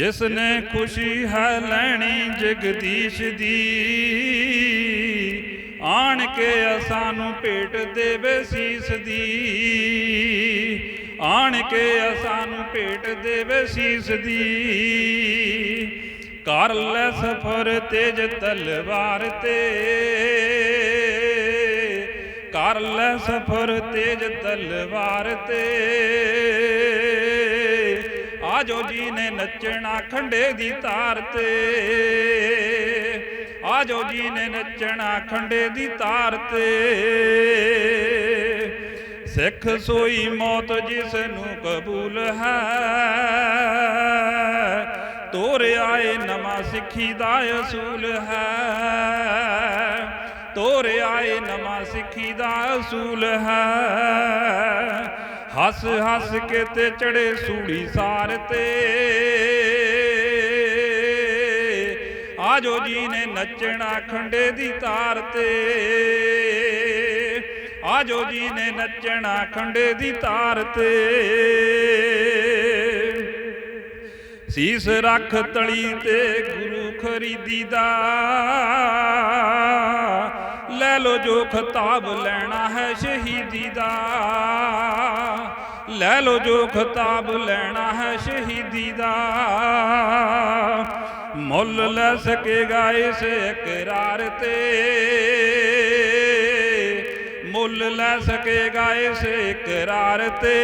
ਜਿਸ ਨੇ ਖੁਸ਼ੀ ਹੈ ਲੈਣੀ ਜਗਦੀਸ਼ ਦੀ, ਆਣ ਕੇ ਅਸਾਂ ਨੂੰ ਭੇਟ ਦੇਵੇ ਸੀਸ ਦੀ। ਆਣ ਕੇ ਅਸਾਂ ਨੂੰ ਭੇਟ ਦੇਵੇ ਸੀਸ ਦੀ। ਕਰ ਲੈ ਸਫਰ ਤੇਜ ਤਲਵਾਰ ਤੇ। ਕਰ ਲੈ ਸਫਰ ਤੇਜ ਤਲਵਾਰ ਤੇ। ਆਜੋ ਜੀ ਨੇ ਨੱਚਣਾ ਖੰਡੇ ਦੀ ਤਾਰ ਤੇ। ਆਜੋ ਜੀ ਨੇ ਨੱਚਣਾ ਖੰਡੇ ਦੀ ਤਾਰ ਤੇ। ਸਿੱਖ ਸੋਈ ਮੌਤ ਜਿਸ ਨੂੰ ਕਬੂਲ ਹੈ, ਤੋਰ ਆਏ ਨਵਾਂ ਸਿੱਖੀ ਦਾ ਅਸੂਲ ਹੈ। ਤੋਰ ਆਏ ਨਵਾਂ ਸਿੱਖੀ ਦਾ ਅਸੂਲ ਹੈ। ਹੱਸ ਹੱਸ ਕੇ ਤੇ ਚੜੇ ਸੂੜੀ ਸਾਰ ਤੇ। ਆਜੋ ਜੀ ਨੇ ਨੱਚਣਾ ਖੰਡੇ ਦੀ ਤਾਰ ਤੇ। ਆਜੋ ਜੀ ਨੇ ਨੱਚਣਾ ਖੰਡੇ ਦੀ ਤਾਰ ਤੇ। ਸੀਸ ਰੱਖ ਤਲੀ ਤੇ ਗੁਰੂ ਖਰੀਦੀ ਦਾ। ਲੈ ਲੋ ਜੋ ਖਤਾਬ ਲੈਣਾ ਹੈ ਸ਼ਹੀਦੀ ਦਾ। ਲੈ ਲੋ ਜੋ ਖਤਾਬ ਲੈਣਾ ਹੈ ਸ਼ਹੀਦੀ ਦਾ। ਮੁੱਲ ਲੈ ਸਕੇਗਾ ਇਸ ਇਕਰਾਰ ਤੇ। ਮੁੱਲ ਲੈ ਸਕੇਗਾ ਇਸ ਇਕਰਾਰ ਤੇ।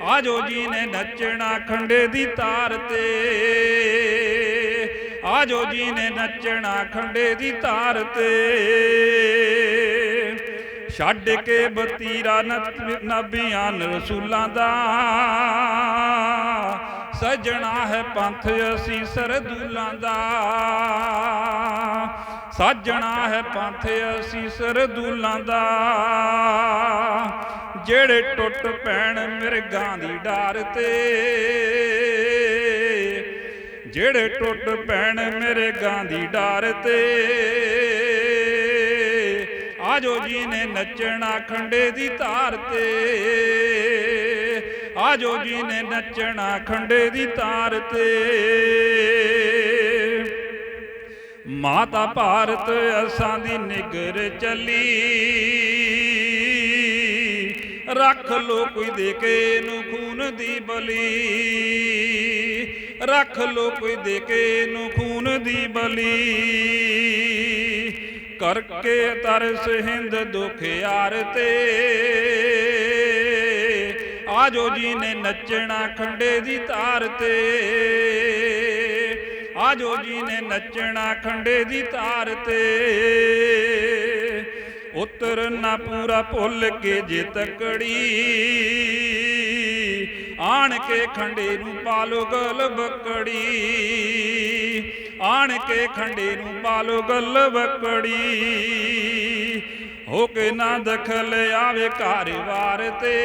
ਆਜੋ ਜੀ ਨੇ ਨੱਚਣਾ ਖੰਡੇ ਦੀ ਤਾਰ ਤੇ। ਆਜੋ ਜੀ ਨੇ ਨੱਚਣਾ ਖੰਡੇ ਦੀ ਤਾਰ ਤੇ। ਛੱਡ ਕੇ ਬਤੀਰਾ ਨਤ- ਨਬੀਆਂ ਰਸੂਲਾਂ ਦਾ। ਸਜਣਾ ਹੈ ਪੰਥ ਅਸੀਂ ਸਰਦੂਲਾਂ ਦਾ। ਸਾਜਣਾ ਹੈ ਪੰਥ ਅਸੀਂ ਸਰਦੂਲਾਂ ਦਾ। ਜਿਹੜੇ ਟੁੱਟ ਪੈਣ ਮਿਰਗਾਂ ਦੀ ਡਾਰ ਤੇ। ਜਿਹੜੇ ਟੁੱਟ ਪੈਣ ਮੇਰੇ ਗਾਂ ਦੀ ਡਾਰ ਤੇ। ਆਜੋ ਜੀ ਨੇ ਨੱਚਣਾ ਖੰਡੇ ਦੀ ਧਾਰ ਤੇ। ਆਜੋ ਜੀ ਨੇ ਨੱਚਣਾ ਖੰਡੇ ਦੀ ਧਾਰ ਤੇ। ਮਾਤਾ ਭਾਰਤ, ਅਸਾਂ ਦੀ ਨਿਗਰ ਚੱਲੀ। ਰੱਖ ਲੋ ਕੋਈ ਦੇ ਕੇ ਨੂੰ ਖੂਨ ਦੀ ਬਲੀ। ਰੱਖ ਲੋ ਕੋਈ ਦੇ ਕੇ ਇਹਨੂੰ ਖੂਨ ਦੀ ਬਲੀ। ਕਰਕੇ ਤਰਸ ਹਿੰਦ ਦੁਖ ਯਾਰ ਤੇ। ਆਜੋ ਜੀ ਨੇ ਨੱਚਣਾ ਖੰਡੇ ਦੀ ਤਾਰ ਤੇ। ਆਜੋ ਜੀ ਨੇ ਨੱਚਣਾ ਖੰਡੇ ਦੀ ਤਾਰ ਤੇ। ਉਤਰ ਨਾ ਪੂਰਾ ਭੁੱਲ ਕੇ ਜੇ ਤਕੜੀ। ਆਣ ਕੇ ਖੰਡੇ ਨੂੰ ਪਾਲੋ ਗਲ ਬੱਕੜੀ ਆਣ ਕੇ ਖੰਡੇ ਨੂੰ ਪਾਲੋ ਗਲ ਬੱਕੜੀ ਹੋ ਕੇ ਨਾ ਦਖਲ ਆਵੇ ਘਰ-ਵਾਰ ਤੇ।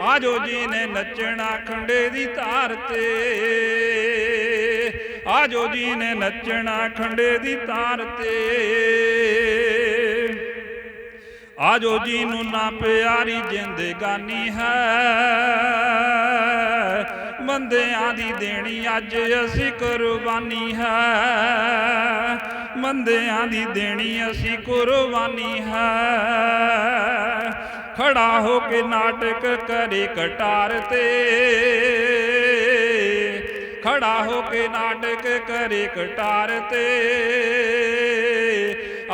ਆਜੋ ਜੀ ਨੇ ਨੱਚਣਾ ਖੰਡੇ ਦੀ ਧਾਰ ਤੇ। ਆਜੋ ਜੀ ਨੇ ਨੱਚਣਾ ਖੰਡੇ ਦੀ ਧਾਰ ਤੇ। ਆਜੋ ਜੀ ਨੂੰ ਨਾ ਪਿਆਰੀ ਜ਼ਿੰਦਗਾਨੀ ਹੈ। ਬੰਦਿਆਂ ਦੀ ਦੇਣੀ ਅੱਜ ਅਸੀਂ ਕੁਰਬਾਨੀ ਹੈ। ਬੰਦਿਆਂ ਦੀ ਦੇਣੀ ਅਸੀਂ ਕੁਰਬਾਨੀ ਹੈ। ਖੜਾ ਹੋ ਕੇ ਨਾਟਕ ਕਰੇ ਕਟਾਰ ਤੇ। ਖੜਾ ਹੋ ਕੇ ਨਾਟਕ ਕਰੇ ਕਟਾਰ ਤੇ।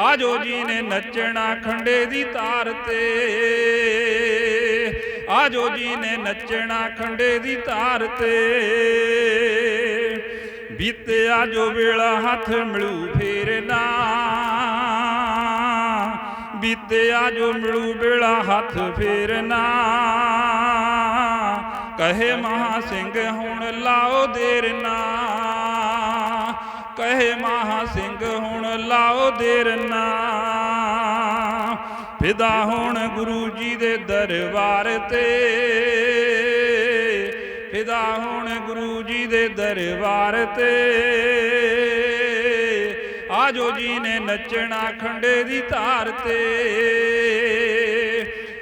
ਆਜੋ ਜੀ ਨੇ ਨੱਚਣਾ ਖੰਡੇ ਦੀ ਤਾਰ ਤੇ। ਆਜੋ ਜੀ ਨੇ ਨੱਚਣਾ ਖੰਡੇ ਦੀ ਤਾਰ ਤੇ। ਬੀਤਿਆ ਜੋ ਵੇਲਾ ਹੱਥ ਮਿਲੂ ਫੇਰ ਨਾ। ਬੀਤਿਆ ਜੋ ਮਿਲੂ ਵੇਲਾ ਹੱਥ ਫੇਰ ਨਾ। ਕਹੇ ਮਹਾ ਸਿੰਘ ਹੁਣ ਲਾਓ ਦੇਰ ਨਾ। ਕਹੇ ਮਹਾ ਸਿੰਘ, ਹੁਣ ਲਾਓ ਦੇਰ ਨਾ। ਫਿਦਾ ਹੁਣ ਗੁਰੂ ਜੀ ਦੇ ਦਰਬਾਰ ਤੇ। ਫਿਦਾ ਹੁਣ ਗੁਰੂ ਜੀ ਦੇ ਦਰਬਾਰ ਤੇ। ਆਜੋ ਜੀ ਨੇ ਨੱਚਣਾ ਖੰਡੇ ਦੀ ਧਾਰ ਤੇ।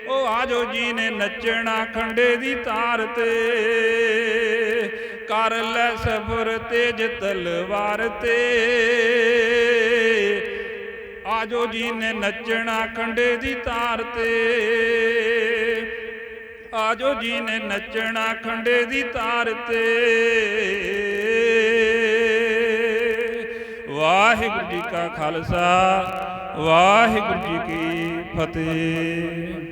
ਉਹ ਆਜੋ ਜੀ ਨੇ ਨੱਚਣਾ ਖੰਡੇ ਦੀ ਤਾਰ ਤੇ। ਕਰ ਲੈ ਸਬਰ ਤੇਜ ਤਲਵਾਰ ਤੇ। ਆਜੋ ਜੀ ਨੇ ਨੱਚਣਾ ਖੰਡੇ ਦੀ ਤਾਰ ਤੇ। ਆਜੋ ਜੀ ਨੇ ਨੱਚਣਾ ਖੰਡੇ ਦੀ ਤਾਰ ਤੇ। ਵਾਹਿਗੁਰੂ ਜੀ ਕਾ ਖਾਲਸਾ, ਵਾਹਿਗੁਰੂ ਜੀ ਕੀ ਫਤਿਹ।